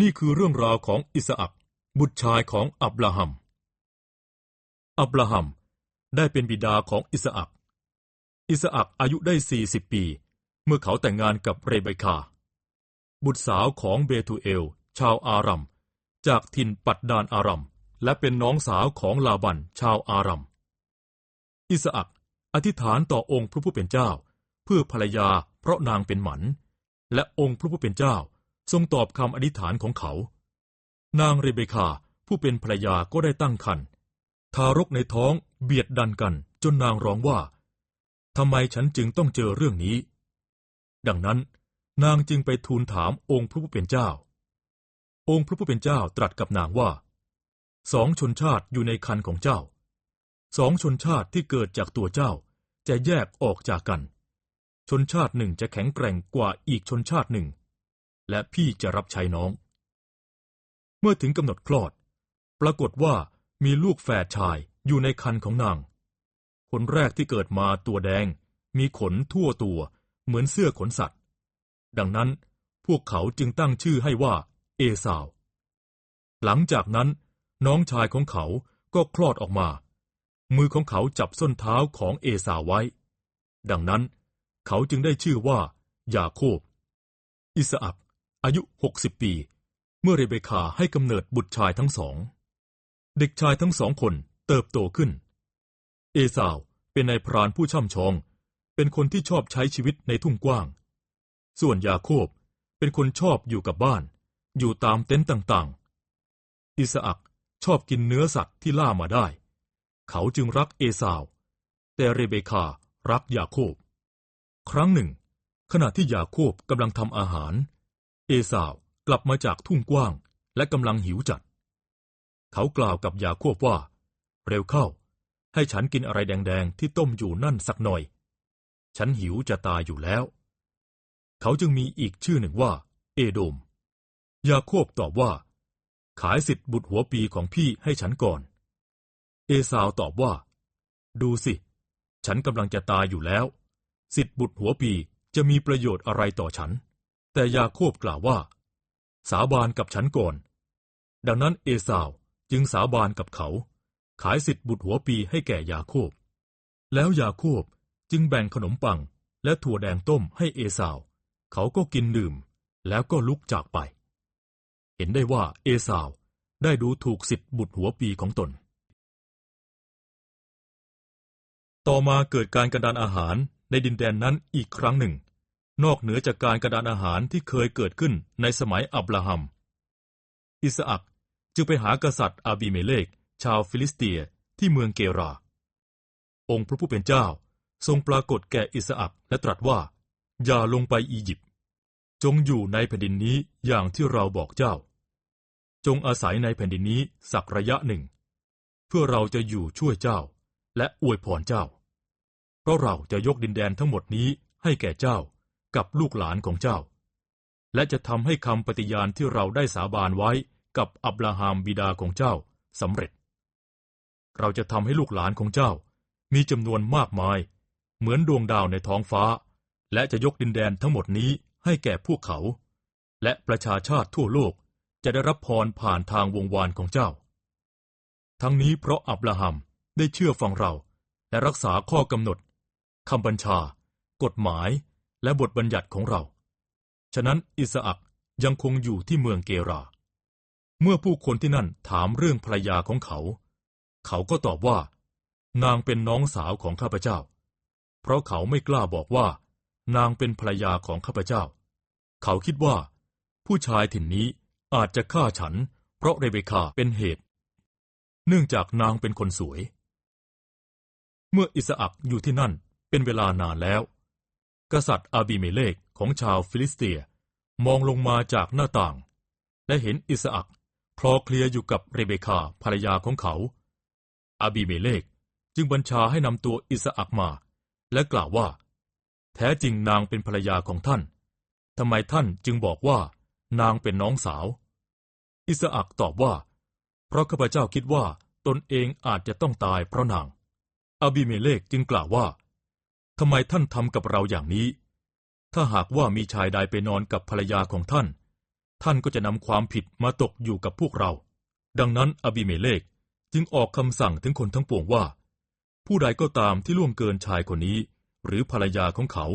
นี่คือเรื่องราวของอิสอักบุตรชายของอับราฮัม อับราฮัมได้เป็นบิดาของอิสอักอิสอักอายุได้สี่สิบปี เมื่อเขาแต่งงานกับเรเบคา บุตรสาวของเบทูเอล ชาวอารัม จากถิ่นปัดดานอารัม และเป็นน้องสาวของลาบัน ชาวอารัม อิสอักอธิษฐานต่อองค์พระผู้เป็นเจ้า เพื่อภรรยาเพราะนางเป็นหมัน และองค์พระผู้เป็นเจ้า ทรงตอบคำอธิษฐานของเขา นางเรเบคาผู้เป็นภรรยาก็ได้ตั้งครรภ์ทารกในท้องเบียดดันกันจนนางร้องว่าทำไมฉันจึงต้องเจอเรื่องนี้ ดังนั้น นางจึงไปทูลถามองค์พระผู้เป็นเจ้า องค์พระผู้เป็นเจ้าตรัสกับนางว่า สองชนชาติอยู่ในคันของเจ้า สองชนชาติที่เกิดจากตัวเจ้าจะแยกออกจากกัน ชนชาติหนึ่งจะแข็งแกร่งกว่าอีกชนชาติหนึ่ง และพี่จะรับใช้น้อง เมื่อถึงกำหนดคลอด ปรากฏว่ามีลูกแฝดชายอยู่ในคันของนาง คนแรกที่เกิดมาตัวแดง มีขนทั่วตัวเหมือนเสื้อขนสัตว์ ดังนั้นพวกเขาจึงตั้งชื่อให้ว่า เอสาว หลังจากนั้น น้องชายของเขาก็คลอดออกมา มือของเขาจับส้นเท้าของเอสาวไว้ ดังนั้น เขาจึงได้ชื่อว่า ยาโคบ อิสอัก อายุหกสิบปี เมื่อเรเบคาให้กำเนิดบุตรชายทั้งสอง เด็กชายทั้งสองคนเติบโตขึ้น เอสาวเป็นนายพรานผู้ช่ำชอง เป็นคนที่ชอบใช้ชีวิตในทุ่งกว้าง ส่วนยาโคบเป็นคนชอบอยู่กับบ้าน อยู่ตามเต็นท์ต่างๆ อิสอักชอบกินเนื้อสัตว์ที่ล่ามาได้ เขาจึงรักเอสาว แต่เรเบคารักยาโคบ ครั้งหนึ่ง ขณะที่ยาโคบกำลังทำอาหาร เอสาวกลับมาจากทุ่งกว้างและกำลังหิวจัด เขากล่าวกับยาโคบว่า เร็วเข้า ให้ฉันกินอะไรแดงๆ ที่ต้มอยู่นั่นสักหน่อย ฉันหิวจะตายอยู่แล้ว เขาจึงมีอีกชื่อหนึ่งว่า เอโดม ยาโคบตอบว่า ขายสิทธิ์บุตรหัวปีของพี่ให้ฉันก่อน เอสาวตอบว่า ดูสิ ฉันกำลังจะตายอยู่แล้ว สิทธิ์บุตรหัวปีจะมีประโยชน์อะไรต่อฉัน แต่ยาโคบกล่าวว่า สาบานกับฉันก่อน ดังนั้นเอสาวจึงสาบานกับเขา ขายสิทธิ์บุตรหัวปีให้แก่ยาโคบ แล้วยาโคบจึงแบ่งขนมปังและถั่วแดงต้มให้เอสาว เขาก็กินดื่ม แล้วก็ลุกจากไป เห็นได้ว่าเอสาวได้ดูถูกสิทธิ์บุตรหัวปีของตน ต่อมาเกิดการกระดานอาหารในดินแดนนั้นอีกครั้งหนึ่ง นอกเหนือจากการกระดานอาหารที่เคยเกิดขึ้นในสมัยอับราฮัม อิสอักจึงไปหากษัตริย์อาบิเมเลก ชาวฟิลิสเตียที่เมืองเกรา องค์พระผู้เป็นเจ้าทรงปรากฏแก่อิสอักและตรัสว่า อย่าลงไปอียิปต์ จงอยู่ในแผ่นดินนี้อย่างที่เราบอกเจ้า จงอาศัยในแผ่นดินนี้สักระยะหนึ่ง เพื่อเราจะอยู่ช่วยเจ้า และอวยพรเจ้า เพราะเราจะยกดินแดนทั้งหมดนี้ให้แก่เจ้า กับลูกหลานของเจ้า และจะทำให้คำปฏิญาณที่เราได้สาบานไว้กับอับราฮัมบิดาของเจ้าสำเร็จ เราจะทำให้ลูกหลานของเจ้า มีจำนวนมากมาย เหมือนดวงดาวในท้องฟ้า และจะยกดินแดนทั้งหมดนี้ให้แก่พวกเขา และประชาชาติทั่วโลกจะได้รับพรผ่านทางวงวานของเจ้า ทั้งนี้เพราะอับราฮัมได้เชื่อฟังเราและรักษาข้อกำหนดคำบัญชา กฎหมาย และบทบัญญัติของเรา ฉะนั้นอิสอักยังคงอยู่ที่เมืองเกรา เมื่อผู้คนที่นั่นถามเรื่องภรรยาของเขา เขาก็ตอบว่า นางเป็นน้องสาวของข้าพเจ้า เพราะเขาไม่กล้าบอกว่า นางเป็นภรรยาของข้าพเจ้า เขาคิดว่า ผู้ชายถิ่นนี้อาจจะฆ่าฉัน เพราะเรเบคาเป็นเหตุ เนื่องจากนางเป็นคนสวย เมื่ออิสอักอยู่ที่นั่นเป็นเวลานานแล้ว กษัตริย์อาบิเมเลกของชาวฟิลิสเตีย มองลงมาจากหน้าต่าง และเห็นอิสอักคลอเคลียอยู่กับเรเบคาภรรยาของเขา อาบิเมเลกจึงบัญชาให้นำตัวอิสอักมา และกล่าวว่า แท้จริงนางเป็นภรรยาของท่านทำไมท่านจึงบอกว่านางเป็นน้องสาว อิสอักตอบว่า เพราะข้าพเจ้าคิดว่าตนเองอาจจะต้องตายเพราะนางอาบิเมเลกจึงกล่าวว่า ทำไมท่านทำกับเราอย่างนี้ ถ้าหากว่ามีชายใดไปนอนกับภรรยาของท่าน ท่านก็จะนำความผิดมาตกอยู่กับพวกเรา ดังนั้นอบิเมเลกจึงออกคำสั่งถึงคนทั้งปวงว่า ผู้ใดก็ตามที่ล่วงเกินชายคนนี้ หรือภรรยาของเขา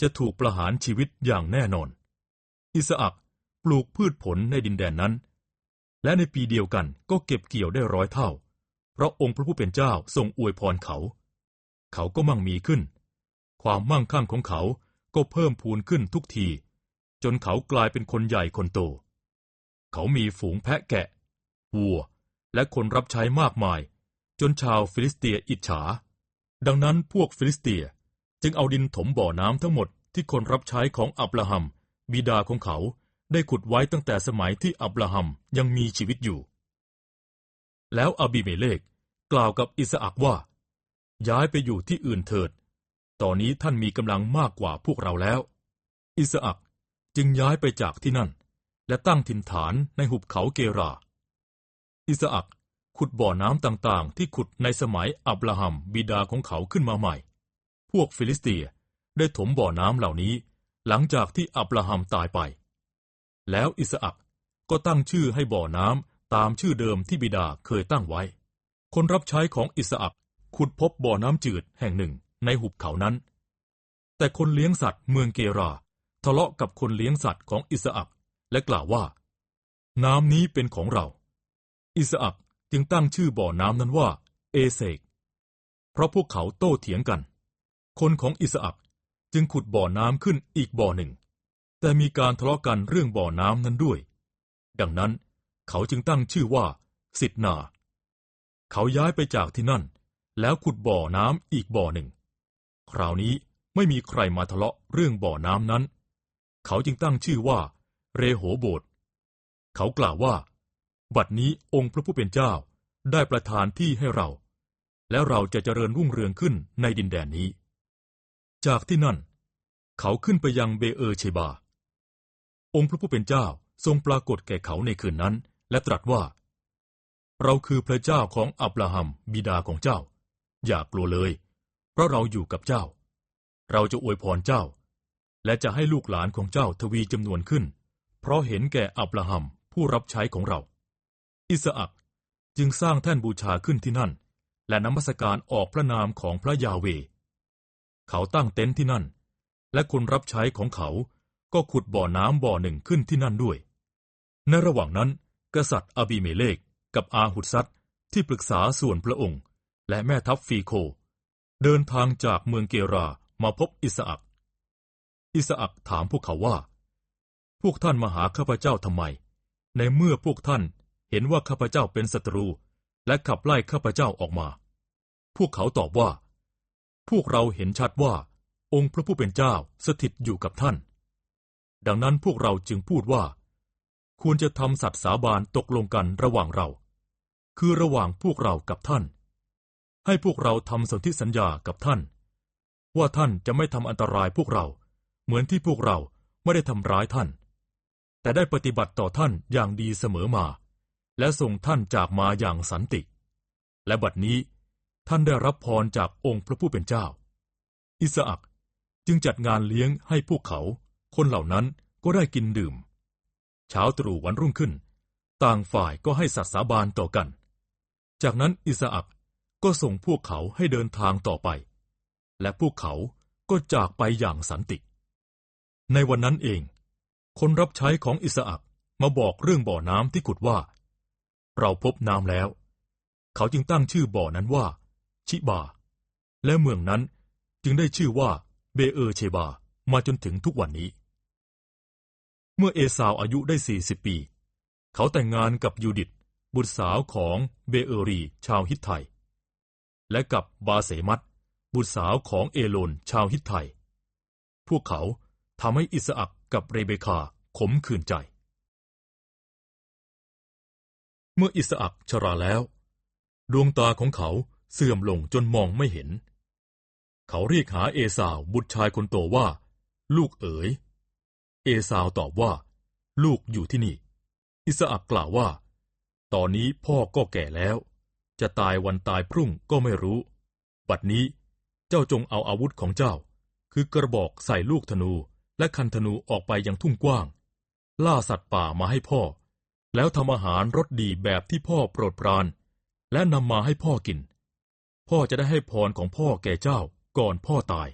จะถูกประหารชีวิตอย่างแน่นอน อิสอักปลูกพืชผลในดินแดนนั้น และในปีเดียวกันก็เก็บเกี่ยวได้ร้อยเท่า เพราะองค์พระผู้เป็นเจ้าทรงอวยพรเขา เขาก็มั่งมีขึ้น ความมั่งคั่งของเขาก็เพิ่มพูนขึ้นทุกที จนเขากลายเป็นคนใหญ่คนโต เขามีฝูงแพะแกะ วัว และคนรับใช้มากมาย จนชาวฟิลิสเตียอิจฉา ดังนั้นพวกฟิลิสเตียจึงเอาดินถมบ่อน้ำทั้งหมดที่คนรับใช้ของอับราฮัม บิดาของเขาได้ขุดไว้ตั้งแต่สมัยที่อับราฮัมยังมีชีวิตอยู่ แล้วอบิเมเลกกล่าวกับอิสอักว่า ย้ายไปอยู่ที่อื่นเถิด ตอนนี้ท่านมีกำลังมากกว่าพวกเราแล้ว อิสอักจึงย้ายไปจากที่นั่น และตั้งถิ่นฐานในหุบเขาเกรา อิสอักขุดบ่อน้ำต่างๆ ที่ขุดในสมัยอับราฮัมบิดาของเขาขึ้นมาใหม่ พวกฟิลิสเตียได้ถมบ่อน้ำเหล่านี้ หลังจากที่อับราฮัมตายไป แล้วอิสอักก็ตั้งชื่อให้บ่อน้ำตามชื่อเดิมที่บิดาเคยตั้งไว้ คนรับใช้ของอิสอักขุดพบบ่อน้ำจืดแห่งหนึ่ง ในหุบเขานั้น แต่คนเลี้ยงสัตว์เมืองเกรา ทะเลาะกับคนเลี้ยงสัตว์ของอิสอักและกล่าวว่า น้ำนี้เป็นของเรา อิสอักจึงตั้งชื่อบ่อน้ำนั้นว่า เอเซก เพราะพวกเขาโต้เถียงกัน คนของอิสอักจึงขุดบ่อน้ำขึ้นอีกบ่อหนึ่ง แต่มีการทะเลาะกันเรื่องบ่อน้ำนั้นด้วย ดังนั้นเขาจึงตั้งชื่อว่า สิทนา เขาย้ายไปจากที่นั่น แล้วขุดบ่อน้ำอีกบ่อหนึ่ง คราวนี้ไม่มีใครมาทะเลาะเรื่องบ่อน้ำนั้น เขาจึงตั้งชื่อว่า เรโหโบดเขากล่าวว่า บัดนี้องค์พระผู้เป็นเจ้าได้ประทานที่ให้เรา แล้วเราจะเจริญรุ่งเรืองขึ้นในดินแดนนี้ จากที่นั่น เขาขึ้นไปยังเบเออเชบา องค์พระผู้เป็นเจ้าทรงปรากฏแก่เขาในคืนนั้น และตรัสว่า เราคือพระเจ้าของอับราฮัมบิดาของเจ้า อย่ากลัวเลยเราะเราอยู่กับเจ้า เราจะอวยพรเจ้า และจะให้ลูกหลานของเจ้าทวีจำนวนขึ้น เพราะเห็นแก่อับราฮัมผู้รับใช้ของเรา อิสอักจึงสร้างแท่นบูชาขึ้นที่นั่น และนมัสการออกพระนามของพระยาเว เขาตั้งเต็นท์ที่นั่น และคนรับใช้ของเขาก็ขุดบ่อน้ำบ่อหนึ่งขึ้นที่นั่นด้วย ในระหว่างนั้น กษัตริย์อบิเมเลกกับอาหุดซัดที่ปรึกษาส่วนพระองค์ และแม่ทัพฟีโค เดินทางจากเมืองเกรามาพบอิสอักอิสอักถามพวกเขาว่า พวกท่านมาหาข้าพเจ้าทำไม ในเมื่อพวกท่านเห็นว่าข้าพเจ้าเป็นศัตรู และขับไล่ข้าพเจ้าออกมา พวกเขาตอบว่า พวกเราเห็นชัดว่า องค์พระผู้เป็นเจ้าสถิตอยู่กับท่าน ดังนั้นพวกเราจึงพูดว่า ควรจะทำสัตย์สาบานตกลงกันระหว่างเรา คือระหว่างพวกเรากับท่าน ให้พวกเราทำสนธิสัญญากับท่าน ว่าท่านจะไม่ทำอันตรายพวกเรา เหมือนที่พวกเราไม่ได้ทำร้ายท่าน แต่ได้ปฏิบัติต่อท่านอย่างดีเสมอมา และส่งท่านจากมาอย่างสันติ และบัดนี้ท่านได้รับพรจากองค์พระผู้เป็นเจ้า อิสอักจึงจัดงานเลี้ยงให้พวกเขา คนเหล่านั้นก็ได้กินดื่ม เช้าตรู่วันรุ่งขึ้น ต่างฝ่ายก็ให้สัตย์สาบานต่อกัน จากนั้นอิสอัก ก็ส่งพวกเขาให้เดินทางต่อไป และพวกเขาก็จากไปอย่างสันติ ในวันนั้นเอง คนรับใช้ของอิสอักมาบอกเรื่องบ่อน้ำที่ขุดว่า เราพบน้ำแล้ว เขาจึงตั้งชื่อบ่อนั้นว่า ชิบา และเมืองนั้นจึงได้ชื่อว่าเบเออเชบามาจนถึงทุกวันนี้ เมื่อเอสาวอายุได้สี่สิบปี เขาแต่งงานกับยูดิตบุตรสาวของเบเออรีชาวฮิตไท และกับบาเสมัตบุตรสาวของเอโลนชาวฮิตไทพวกเขาทำให้อิสอักกับเรเบคาขมขื่นใจ เมื่ออิสอักชราแล้ว ดวงตาของเขาเสื่อมลงจนมองไม่เห็น เขาเรียกหาเอสาวบุตรชายคนโตว่า ลูกเอ๋ย เอสาวตอบว่า ลูกอยู่ที่นี่ อิสอักกล่าวว่า ตอนนี้พ่อก็แก่แล้ว จะตายวันตายพรุ่งก็ไม่รู้ บัดนี้เจ้าจงเอาอาวุธของเจ้า คือกระบอกใส่ลูกธนูและคันธนูออกไปยังทุ่งกว้าง ล่าสัตว์ป่ามาให้พ่อ แล้วทำอาหารรสดีแบบที่พ่อโปรดปราน และนำมาให้พ่อกิน พ่อจะได้ให้พรของพ่อแก่เจ้าก่อนพ่อตาย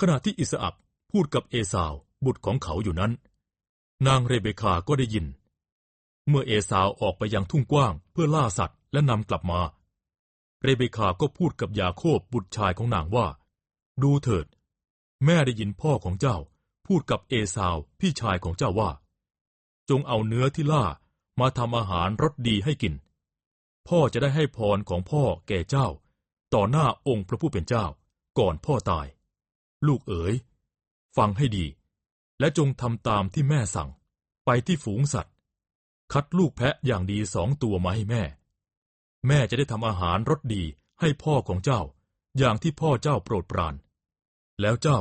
ขณะที่อิสอักพูดกับเอสาวบุตรของเขาอยู่นั้น นางเรเบคาก็ได้ยิน เมื่อเอสาวออกไปยังทุ่งกว้างเพื่อล่าสัตว์ และนำกลับมา เรเบคาก็พูดกับยาโคบบุตรชายของนางว่า ดูเถิด แม่ได้ยินพ่อของเจ้า พูดกับเอสาวพี่ชายของเจ้าว่า จงเอาเนื้อที่ล่ามาทำอาหารรสดีให้กิน พ่อจะได้ให้พรของพ่อแก่เจ้า ต่อหน้าองค์พระผู้เป็นเจ้า ก่อนพ่อตาย ลูกเอ๋ย ฟังให้ดี และจงทำตามที่แม่สั่ง ไปที่ฝูงสัตว์ คัดลูกแพะอย่างดีสองตัวมาให้แม่ แม่จะได้ทำอาหารรสดีให้พ่อของเจ้า อย่างที่พ่อเจ้าโปรดปราน แล้วเจ้า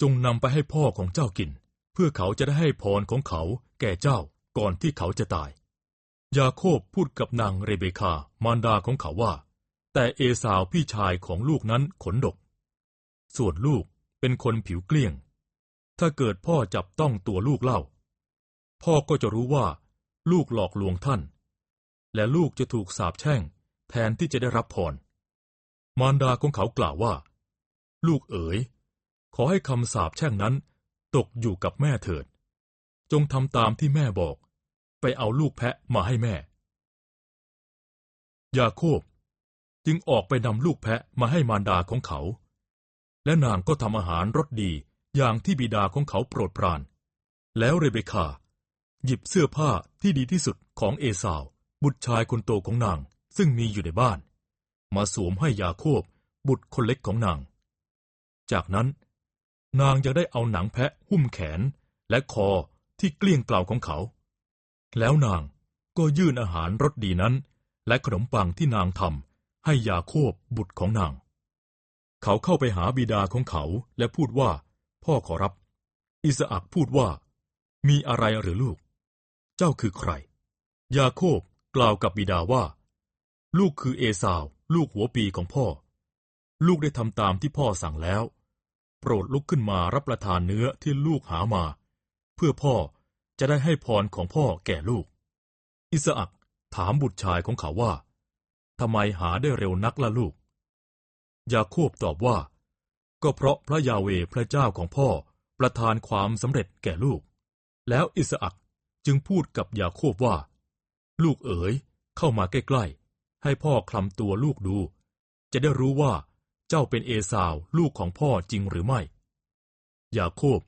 จงนำไปให้พ่อของเจ้ากิน เพื่อเขาจะได้ให้พรของเขาแก่เจ้าก่อนที่เขาจะตาย ยาโคบพูดกับนางเรเบคามารดาของเขาว่า แต่เอสาวพี่ชายของลูกนั้นขนดก ส่วนลูกเป็นคนผิวเกลี้ยง ถ้าเกิดพ่อจับต้องตัวลูกเล่า พ่อก็จะรู้ว่า ลูกหลอกลวงท่าน และลูกจะถูกสาปแช่ง แทนที่จะได้รับพร มารดาของเขากล่าวว่า ลูกเอ๋ย ขอให้คำสาปแช่งนั้น ตกอยู่กับแม่เถิด จงทำตามที่แม่บอก ไปเอาลูกแพะมาให้แม่ ยาโคบจึงออกไปนำลูกแพะมาให้มารดาของเขา และนางก็ทำอาหารรสดีอย่างที่บิดาของเขาโปรดปราน แล้วเรเบคาหยิบเสื้อผ้าที่ดีที่สุดของเอสาว บุตรชายคนโตของนางซึ่งมีอยู่ในบ้าน มาสวมให้ยาโคบบุตรคนเล็กของนาง จากนั้น นางยังได้เอาหนังแพะหุ้มแขนและคอที่เกลี้ยงเกล่าของเขา แล้วนางก็ยื่นอาหารรสดีนั้น และขนมปังที่นางทำให้ยาโคบบุตรของนาง เขาเข้าไปหาบิดาของเขาและพูดว่า พ่อขอรับ อิสอักพูดว่า มีอะไรหรือลูก เจ้าคือใคร ยาโคบ กล่าวกับบิดาว่า ลูกคือเอสาว ลูกหัวปีของพ่อ ลูกได้ทำตามที่พ่อสั่งแล้ว โปรดลุกขึ้นมารับประทานเนื้อที่ลูกหามา เพื่อพ่อจะได้ให้พรของพ่อแก่ลูก อิสอักถามบุตรชายของเขาว่าทำไมหาได้เร็วนักล่ะลูก ยาโคบตอบว่า ก็เพราะพระยาเวพระเจ้าของพ่อประทานความสำเร็จแก่ลูก แล้วอิสอักจึงพูดกับยาโคบว่า ลูกเอ๋ย เข้ามาใกล้ๆ ให้พ่อคลำตัวลูกดู จะได้รู้ว่าเจ้าเป็นเอสาวลูกของพ่อจริงหรือไม่ ยาโคบ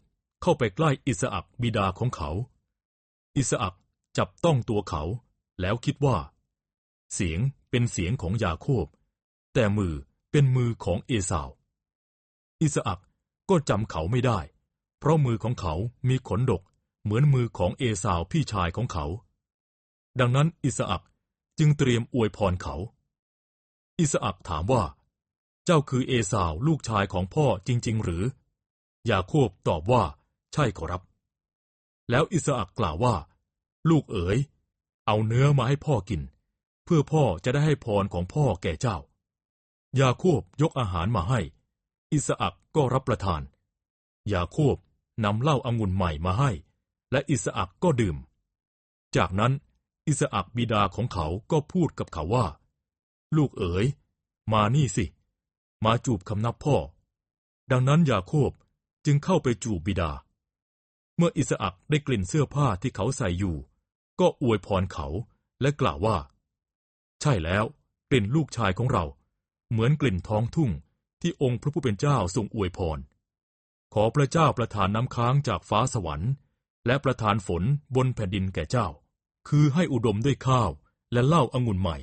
เข้าไปใกล้อิสอักบิดาของเขา อิสอักจับต้องตัวเขา แล้วคิดว่า เสียงเป็นเสียงของยาโคบ แต่มือเป็นมือของเอสาว อิสอักก็จำเขาไม่ได้ เพราะมือของเขามีขนดกเหมือนมือของเอสาวพี่ชายของเขา ดังนั้นอิสอักจึงเตรียมอวยพรเขา อิสอักถามว่า เจ้าคือเอสาวลูกชายของพ่อจริง ๆ หรือ ยาโคบตอบว่า ใช่ขอรับ แล้วอิสอักกล่าวว่า ลูกเอ๋ย เอาเนื้อมาให้พ่อกิน เพื่อพ่อจะได้ให้พรของพ่อแก่เจ้า ยาโคบยกอาหารมาให้ อิสอักก็รับประทาน ยาโคบนำเหล้าอางุ่นใหม่มาให้ และอิสอักก็ดื่ม จากนั้น อิสอักบิดาของเขาก็พูดกับเขาว่า ลูกเอ๋ย มานี่สิ มาจูบคำนับพ่อ ดังนั้นยาโคบจึงเข้าไปจูบบิดา เมื่ออิสอักได้กลิ่นเสื้อผ้าที่เขาใส่อยู่ ก็อวยพรเขาและกล่าวว่า ใช่แล้วกลิ่นลูกชายของเรา เหมือนกลิ่นท้องทุ่งที่องค์พระผู้เป็นเจ้าทรงอวยพร ขอพระเจ้าประทานน้ำค้างจากฟ้าสวรรค์ และประทานฝนบนแผ่นดินแก่เจ้า คือให้อุดมด้วยข้าวและเหล้าอางุ่นใหม่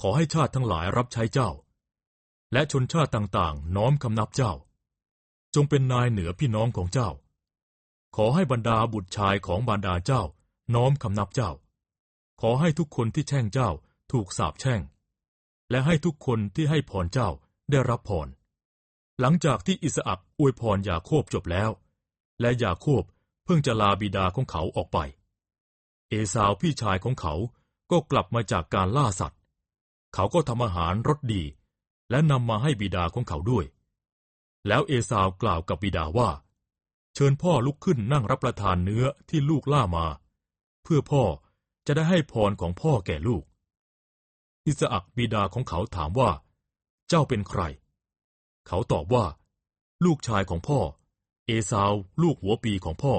ขอให้ชาติทั้งหลายรับใช้เจ้า และชนชาติต่างๆ น้อมคำนับเจ้า จงเป็นนายเหนือพี่น้องของเจ้า ขอให้บรรดาบุตรชายของบรรดาเจ้า น้อมคำนับเจ้า ขอให้ทุกคนที่แช่งเจ้าถูกสาปแช่ง และให้ทุกคนที่ให้พรเจ้าได้รับพร หลังจากที่อิสอักอวยพรยาโคบจบแล้ว และยาโคบเพิ่งจะลาบิดาของเขาออกไป เอสาวพี่ชายของเขาก็กลับมาจากการล่าสัตว์ เขาก็ทำอาหารรสดี และนำมาให้บิดาของเขาด้วย แล้วเอสาวกล่าวกับบิดาว่า เชิญพ่อลุกขึ้นนั่งรับประทานเนื้อที่ลูกล่ามา เพื่อพ่อจะได้ให้พรของพ่อแก่ลูก อิสอักบิดาของเขาถามว่า เจ้าเป็นใคร เขาตอบว่า ลูกชายของพ่อ เอสาวลูกหัวปีของพ่อ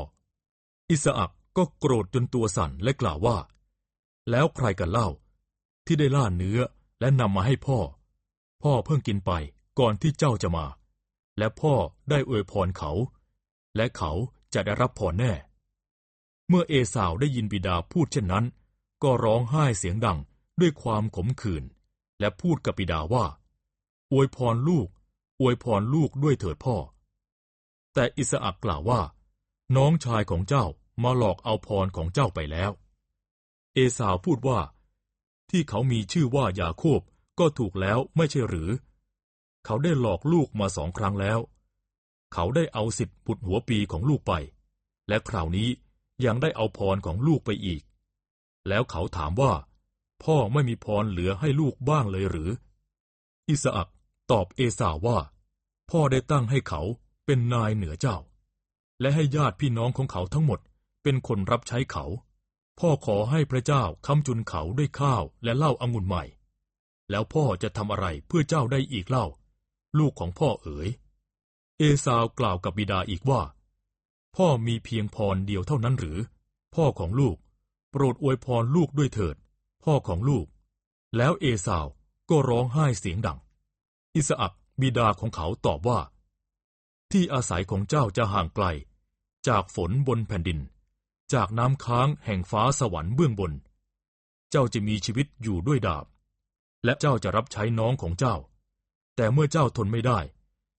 อิสอัก ก็โกรธจนตัวสั่นและกล่าวว่า แล้วใครกันเล่า ที่ได้ล่าเนื้อและนำมาให้พ่อ พ่อเพิ่งกินไปก่อนที่เจ้าจะมา และพ่อได้อวยพรเขา และเขาจะได้รับพรแน่ เมื่อเอสาวได้ยินบิดาพูดเช่นนั้น ก็ร้องไห้เสียงดังด้วยความขมขื่นและพูดกับบิดาว่า อวยพรลูก อวยพรลูกด้วยเถิดพ่อ แต่อิสอักกล่าวว่า น้องชายของเจ้า มาหลอกเอาพรของเจ้าไปแล้ว เอสาวพูดว่า ที่เขามีชื่อว่ายาโคบก็ถูกแล้วไม่ใช่หรือ เขาได้หลอกลูกมาสองครั้งแล้ว เขาได้เอาสิทธิ์บุตรหัวปีของลูกไป และคราวนี้ยังได้เอาพรของลูกไปอีก แล้วเขาถามว่า พ่อไม่มีพรเหลือให้ลูกบ้างเลยหรือ อิสอักตอบเอสาวว่า พ่อได้ตั้งให้เขาเป็นนายเหนือเจ้า และให้ญาติพี่น้องของเขาทั้งหมด เป็นคนรับใช้เขา พ่อขอให้พระเจ้าค้ำจุนเขาด้วยข้าวและเหล้าอางุ่นใหม่ แล้วพ่อจะทำอะไรเพื่อเจ้าได้อีกเล่า ลูกของพ่อเอ๋ย เอสาวกล่าวกับบิดาอีกว่า พ่อมีเพียงพรเดียวเท่านั้นหรือ พ่อของลูก โปรดอวยพรลูกด้วยเถิด พ่อของลูก แล้วเอสาวก็ร้องไห้เสียงดัง อิสอักบิดาของเขาตอบว่า ที่อาศัยของเจ้าจะห่างไกล จากฝนบนแผ่นดิน จากน้ำค้างแห่งฟ้าสวรรค์เบื้องบน เจ้าจะมีชีวิตอยู่ด้วยดาบ และเจ้าจะรับใช้น้องของเจ้า แต่เมื่อเจ้าทนไม่ได้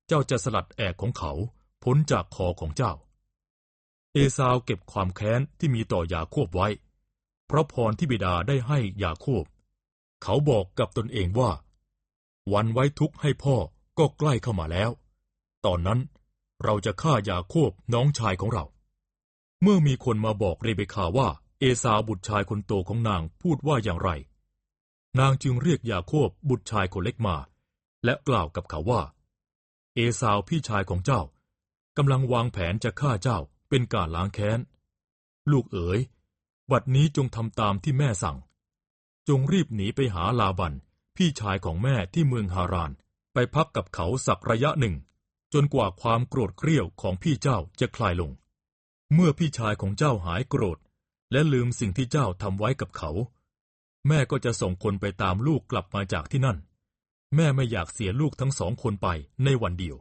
เจ้าจะสลัดแอกของเขาพ้นจากคอของเจ้า เอสาวเก็บความแค้นที่มีต่อยาโคบไว้ เพราะพรที่บิดาได้ให้ยาโคบ เขาบอกกับตนเองว่า วันไว้ทุกข์ให้พ่อก็ใกล้เข้ามาแล้ว ตอนนั้นเราจะฆ่ายาโคบน้องชายของเรา เมื่อมีคนมาบอกเรเบคาว่าเอสาวบุตรชายคนโตของนางพูดว่าอย่างไร นางจึงเรียกยาโคบบุตรชายคนเล็กมา และกล่าวกับเขาว่า เอสาวพี่ชายของเจ้ากำลังวางแผนจะฆ่าเจ้าเป็นการล้างแค้น ลูกเอ๋ย บัดนี้จงทำตามที่แม่สั่ง จงรีบหนีไปหาลาบัน พี่ชายของแม่ที่เมืองฮาราน ไปพักกับเขาสักระยะหนึ่ง จนกว่าความโกรธเกรี้ยวของพี่เจ้าจะคลายลง เมื่อพี่ชายของเจ้าหายโกรธ และลืมสิ่งที่เจ้าทำไว้กับเขา แม่ก็จะส่งคนไปตามลูกกลับมาจากที่นั่น แม่ไม่อยากเสียลูกทั้งสองคนไปในวันเดียว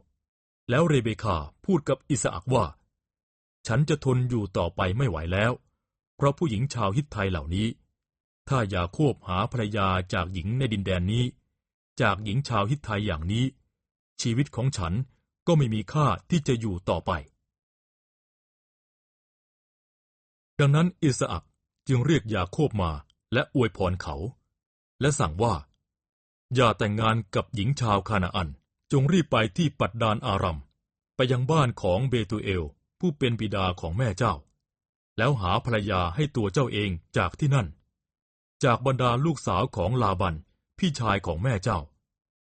แล้วเรเบคาพูดกับอิสอักว่า ฉันจะทนอยู่ต่อไปไม่ไหวแล้ว เพราะผู้หญิงชาวฮิตไทยเหล่านี้ ถ้าอยากควบหาภรรยาจากหญิงในดินแดนนี้ จากหญิงชาวฮิตไทยอย่างนี้ ชีวิตของฉันก็ไม่มีค่าที่จะอยู่ต่อไป ดังนั้นอิสอักจึงเรียกยาโคบมาและอวยพรเขา และสั่งว่า อย่าแต่งงานกับหญิงชาวคานาอัน จงรีบไปที่ปัดดานอารัม ไปยังบ้านของเบตูเอล ผู้เป็นบิดาของแม่เจ้า แล้วหาภรรยาให้ตัวเจ้าเองจากที่นั่น จากบรรดาลูกสาวของลาบัน พี่ชายของแม่เจ้า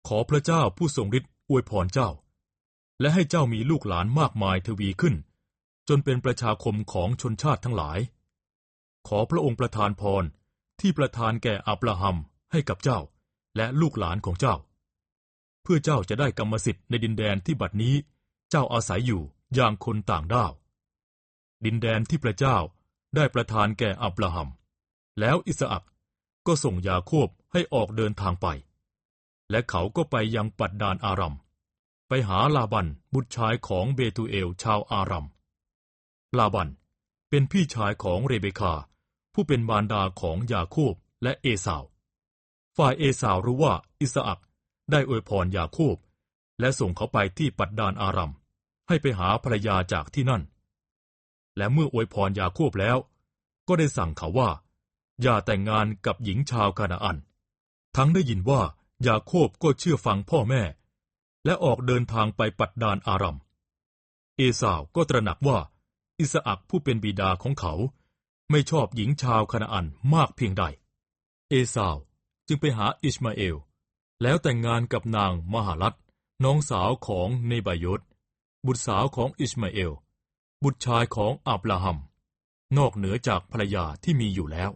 ขอพระเจ้าผู้ทรงฤทธิ์อวยพรเจ้า และให้เจ้ามีลูกหลานมากมายทวีขึ้น จนเป็นประชาคมของชนชาติทั้งหลาย ขอพระองค์ประทานพรที่ประทานแก่อับราฮัมให้กับเจ้า และลูกหลานของเจ้า เพื่อเจ้าจะได้กรรมสิทธิ์ในดินแดนที่บัดนี้ เจ้าอาศัยอยู่อย่างคนต่างด้าว ดินแดนที่พระเจ้าได้ประทานแก่อับราฮัม แล้วอิสอักก็ส่งยาโคบให้ออกเดินทางไป และเขาก็ไปยังปัดดานอารัม ไปหาลาบันบุตรชายของเบตูเอลชาวอารัม ลาบัน เป็นพี่ชายของเรเบคา ผู้เป็นมารดาของยาโคบและเอสาว ฝ่ายเอสาวรู้ว่าอิสอักได้อวยพรยาโคบ และส่งเขาไปที่ปัดดานอารัม ให้ไปหาภรรยาจากที่นั่น และเมื่ออวยพรยาโคบแล้ว ก็ได้สั่งเขาว่า อย่าแต่งงานกับหญิงชาวคานาอัน ทั้งได้ยินว่ายาโคบก็เชื่อฟังพ่อแม่ และออกเดินทางไปปัดดานอารัม เอสาวก็ตระหนักว่า อิสอักผู้เป็นบิดาของเขา ไม่ชอบหญิงชาวคานาอันมากเพียงใด เอสาวจึงไปหาอิชมาเอล แล้วแต่งงานกับนางมหาลัตน้องสาวของเนบายศบุตรสาวของอิชมาเอลบบุตรชายของอับราฮัม นอกเหนือจากภรรยาที่มีอยู่แล้ว